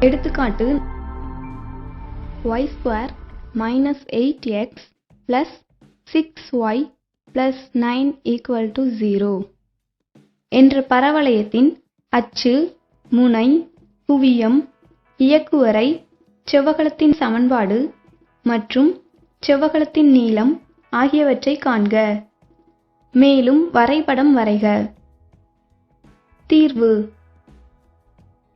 எடுத்துக்காட்டு y square minus eight x plus six y plus nine equal to zero என்ற பரவளையத்தின் அச்சு முனை குவியம் இயக்குவரை செவ்வகலத்தின் சமன்பாடு மற்றும் செவ்வகலத்தின் நீளம் ஆகியவற்றை காண்க. மேலும் வரைபடம் வரைக. தீர்வு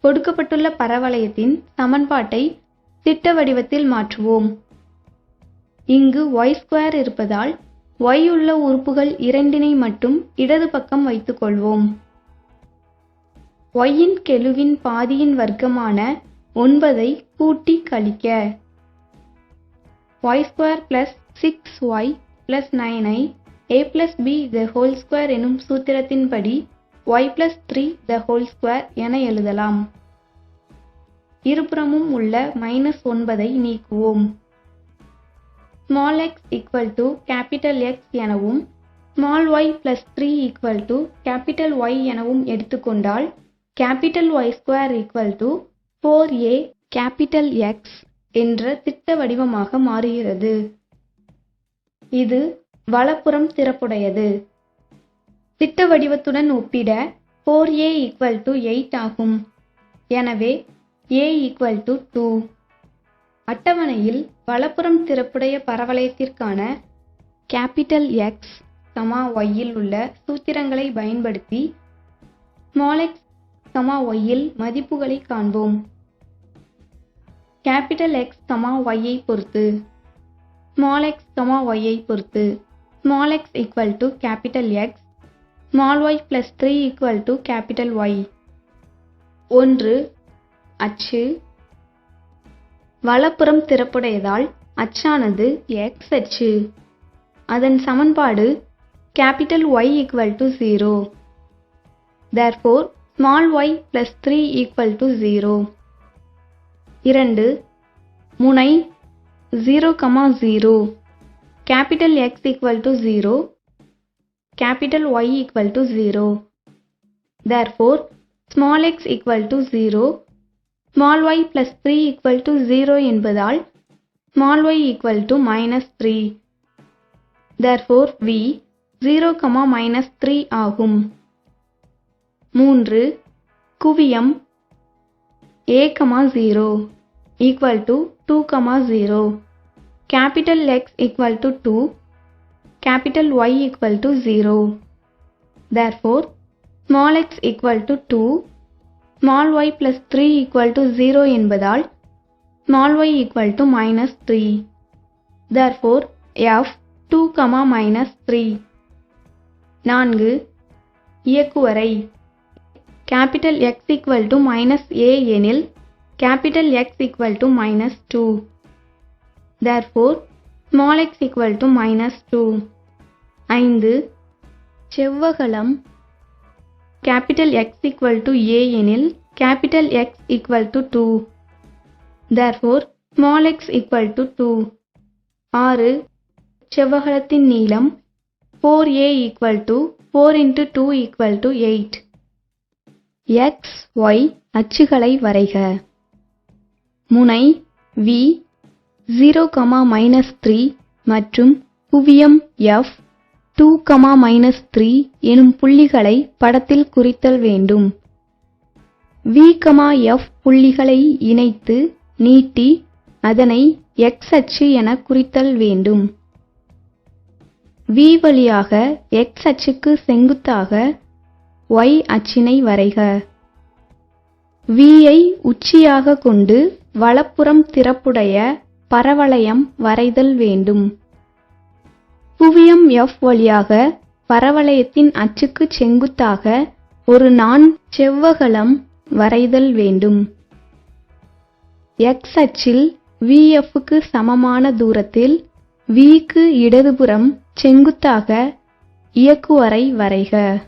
கொடுக்கப்பட்டுள்ள பரவளையத்தின் சமன்பாட்டை திட்ட வடிவத்தில் மாற்றுவோம். இங்கு y ஸ்கொயர் இருப்பதால் y உள்ள உறுப்புகள் இரண்டினை மட்டும் இடது பக்கம் வைத்துக்கொள்வோம். y இன் கெழுவின் பாதியின் வர்க்கமான ஒன்பதை கூட்டி கழிக்க. y square plus six y plus Nainai a plus b the whole square எனும் சூத்திரத்தின்படி y plus three the whole square என எழுதலாம். இருபுறமும் உள்ள மைனஸ் ஒன்பதை நீக்குவோம். Small x equal to capital X எனவும் small y plus three equal to capital Y எனவும் எடுத்துக்கொண்டால் capital Y square equal to four a capital X என்ற திட்ட வடிவமாக மாறுகிறது. இது வலப்புறம் சிறப்புடையது திட்ட வடிவத்துடன் ஒப்பிட four a equal to eight ஆகும். எனவே ஏ ஈக்குவல் டு டூ அட்டவணையில் வலப்புறம் திறப்புடைய பரவளையத்திற்கான கேபிட்டல் எக்ஸ் சமா ஒய்யில் உள்ள சூத்திரங்களை பயன்படுத்தி ஸ்மால் எக்ஸ் கமா ஒய்யில் மதிப்புகளை காண்போம். கேபிட்டல் எக்ஸ் சமா ஒய்யை பொறுத்து. ஸ்மால் எக்ஸ் ஒய்யை பொறுத்து. Small x equal to capital X small y plus three equal to capital Y ஒன்று அச்சு. வலப்புறம் திறப்புடையதால் அச்சானது எக்ஸ் அச்சு. அதன் சமன்பாடு capital Y equal to zero therefore small y plus three equal to zero இரண்டு முனை zero comma zero capital X equal to zero capital Y equal to zero therefore small x equal to zero small y plus three equal to zero என்பதால் small y equal to minus three therefore V zero comma minus three ஆகும். மூன்று குவியம் a comma zero equal to two comma zero capital X equal to two capital Y equal to zero therefore small X equal to two small Y plus three equal to zero என்பதால் small Y equal to minus three therefore F two comma minus three நான்கு இயக்குவரை capital X equal to minus A எனில் capital X equal to minus two therefore small x equal to minus two ஐந்து. செவ்வகலம் capital X equal to a எனில் capital X equal to two therefore small x equal to two ஆறு. செவ்வகலத்தின் நீளம் four a equal to four into two equal to eight x y அச்சுகளை வரைக. முனை V zero comma minus three மற்றும் குவியம் F two comma minus three எனும் புள்ளிகளை படத்தில் குறித்தல் வேண்டும். வி கமா எஃப் புள்ளிகளை இணைத்து நீட்டி அதனை எக்ஸ் அச்சு என குறித்தல் வேண்டும். வி வழியாக எக்ஸ் அச்சுக்கு செங்குத்தாக ஒய் அச்சினை வரைக. வியை உச்சியாக கொண்டு வலப்புறம் திறப்புடைய பரவளையம் வரைதல் வேண்டும். குவியம் எஃப் வழியாக பரவளையத்தின் அச்சுக்கு செங்குத்தாக ஒரு நான் செவ்வகலம் வரைதல் வேண்டும். எக்ஸ் அச்சில் விஎஃப்க்கு சமமான தூரத்தில் விக்கு இடதுபுறம் செங்குத்தாக இயக்குவரை வரைக.